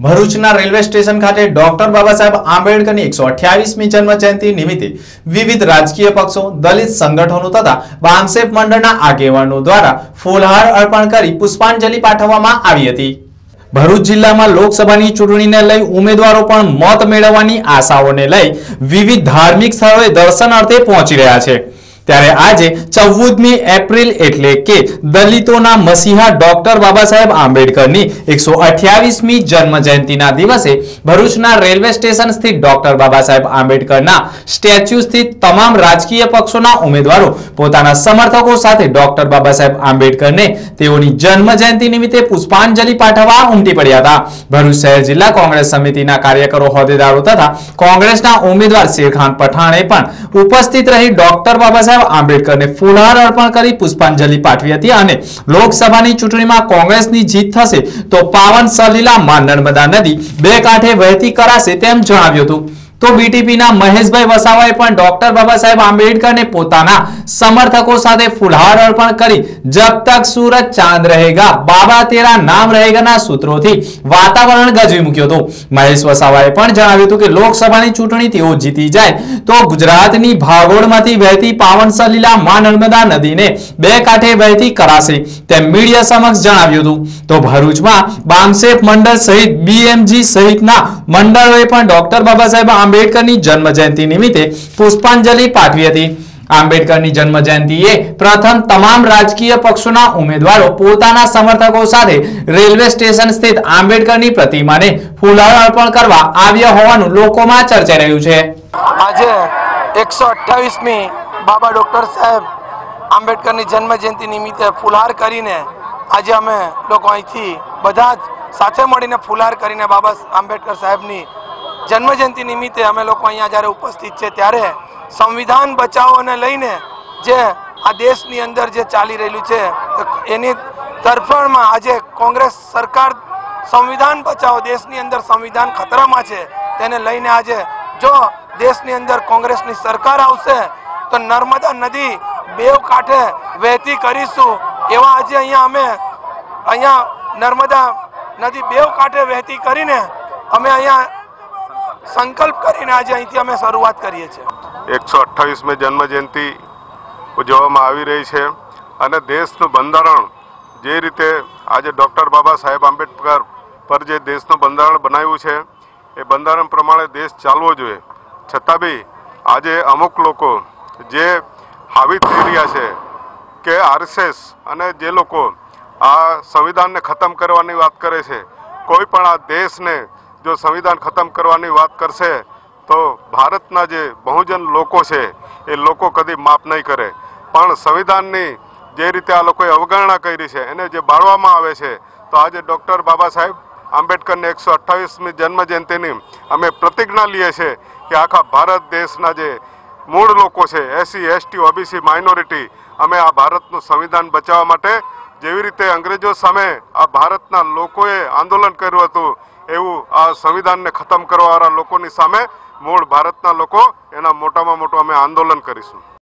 ભરૂચના railway station ખાતે doctor Baba Saheb આંબેડકરની એકસો અઠ્યાવીસમી જન્મજયંતિ નિમિત્તે વિવિધ રાજકીય પક્ષો, દલિત સંગઠનો તથા બામસેપ મંડળના આગેવાનો દ્વારા ફૂલહાર અર્પણ કરી પુષ્પાંજલિ પાઠવવામાં આવી હતી. ભરૂચ જિલ્લામાં લોકસભાની ચૂંટણીને લઈ ઉમેદવારો પણ મત મેળવવાની આશાઓને લઈ વિવિધ ધાર્મિક સ્થળોએ દર્શન અર્થે પહોંચી રહ્યા છે. ત્યારે આજે ચૌદમી એપ્રિલ એટલે કે દલિતોના મસીહા ડોક્ટર બાબા સાહેબ આંબેડકરની એકસો અઠ્યાવીસમી જન્મ જયંતિના દિવસે ભરૂચના રેલવે સ્ટેશન સ્થિત ડોક્ટર બાબા સાહેબ આંબેડકરના સ્ટેચ્યુ સ્થિત તમામ રાજકીય પક્ષોના ઉમેદવારો પોતાના સમર્થકો સાથે ડોક્ટર બાબા સાહેબ આંબેડકરને તેઓની જન્મ જયંતિ નિમિત્તે પુષ્પાંજલિ પાઠવવા ઉમટી પડ્યા હતા. ભરૂચ શહેર જિલ્લા કોંગ્રેસ સમિતિના કાર્યકરો, હોદ્દેદારો તથા કોંગ્રેસના ઉમેદવાર શેરખાન પઠાણે પણ ઉપસ્થિત રહી ડોક્ટર બાબા સાહેબ આંબેડકરને ફૂલહાર અર્પણ કરી પુષ્પાંજલિ પાઠવી હતી અને લોકસભાની ચૂંટણીમાં કોંગ્રેસની જીત થશે તો પાવન સલીલા માં નર્મદા નદી બે કાંઠે વહેતી કરાશે તેમ જણાવ્યું હતું. તો બીટીપીના મહેશભાઈ વસાવાએ પણ ડોક્ટર બાબા સાહેબ આંબેડકરને પોતાના સમર્થકો સાથે ફુલહાર અર્પણ કરી, જબ તક સુરત ચાંદ રહેગા, બાબા તેરા નામ રહેગાના સૂત્રોથી વાતાવરણ ગજવી મૂક્યો હતો. મહેશ વસાવાએ પણ જણાવ્યું હતું કે, લોકસભાની ચૂંટણી તેઓ જીતી જાય, તો ગુજરાતની ભાગોળમાંથી વહેતી પાવન સલીલા મા નર્મદા નદીને બે કાંઠે વહેતી કરાશે. તેમ મીડિયા સમક્ષ જણાવ્યું હતું. તો ભરૂચમાં બામસેફ મંડળ સહિત બીએમજી સહિતના મંડળોએ પણ ડોક્ટર બાબા સાહેબ આંબેડકરની જન્મ જયંતિ નિમિત્તે પુષ્પાંજલિ પાઠવી હતી. આંબેડકરની જન્મ જયંતિએ પ્રથમ તમામ રાજકીય પક્ષોના ઉમેદવારો પોતાના સમર્થકો સાથે રેલવે સ્ટેશન સ્થિત આંબેડકરની પ્રતિમાને ફુલાર અર્પણ કરવા આવ્યા હોવાનું લોકોમાં ચર્ચાઈ રહ્યું છે. આજે એકસો અઠ્ઠાવીસમી બાબા ડૉક્ટર સાહેબ આંબેડકરની જન્મ જયંતિ નિમિત્તે ફુલહાર કરીને આજે અમે લોકો અહીંથી બધા જ સાથે મળીને ફુલહાર કરીને બાબા આંબેડકર સાહેબની જન્મ જયંતિ નિમિત્તે અમે લોકો અહીંયા જ્યારે ઉપસ્થિત છે ત્યારે સંવિધાન બચાવોને લઈને જે આ દેશની અંદર જે ચાલી રહેલું છે, એની તરફણમાં આજે કોંગ્રેસ સરકાર સંવિધાન બચાવો, દેશની અંદર સંવિધાન ખતરામાં છે, તેને લઈને આજે જો દેશની અંદર કોંગ્રેસની સરકાર આવશે, તો નર્મદા નદી બેવ કાંઠે વહેતી કરીશું, એવા આજે અહીંયા અમે અહીંયા નર્મદા નદી બેવ કાંઠે વહેતી કરીને અમે અહીંયા સંકલ્પ કરીને આજે અહીંથી અમે શરૂઆત કરીએ છીએ. એકસો અઠ્ઠાવીસમી જન્મ જયંતિ ઉજવવામાં આવી રહી છે અને દેશનું બંધારણ જે રીતે આજે ડૉક્ટર બાબા સાહેબ આંબેડકર પર જે દેશનું બંધારણ બનાવ્યું છે, એ બંધારણ પ્રમાણે દેશ ચાલવો જોઈએ. છતાં બી આજે અમુક લોકો જે હાવી થઈ રહ્યા છે કે આરએસએસ અને જે લોકો આ સંવિધાનને ખતમ કરવાની વાત કરે છે, કોઈ પણ આ દેશને જો સંવિધાન ખતમ કરવાની વાત કરશે, તો ભારતના જે બહુજન લોકો છે, એ લોકો કદી માફ નહીં કરે. પણ સંવિધાનની જે રીતે આ લોકોએ અવગણના કરી છે, એને જે બાળવામાં આવે છે, તો આજે ડૉક્ટર બાબા સાહેબ આંબેડકરની એકસો અઠ્ઠાવીસમી જન્મજયંતિની અમે પ્રતિજ્ઞા લઈએ છીએ કે આખા ભારત દેશના જે મૂળ લોકો છે, એસસી, એસટી, ઓબીસી, માઇનોરિટી, અમે આ ભારતનું સંવિધાન બચાવવા માટે જેવી રીતે અંગ્રેજો સામે આ ભારતના લોકોએ આંદોલન કર્યું હતું, એવું આ સંવિધાનને ખતમ કરવાવાળા લોકોની સામે મૂળ ભારતના લોકો એના મોટામાં મોટું અમે આંદોલન કરીશું.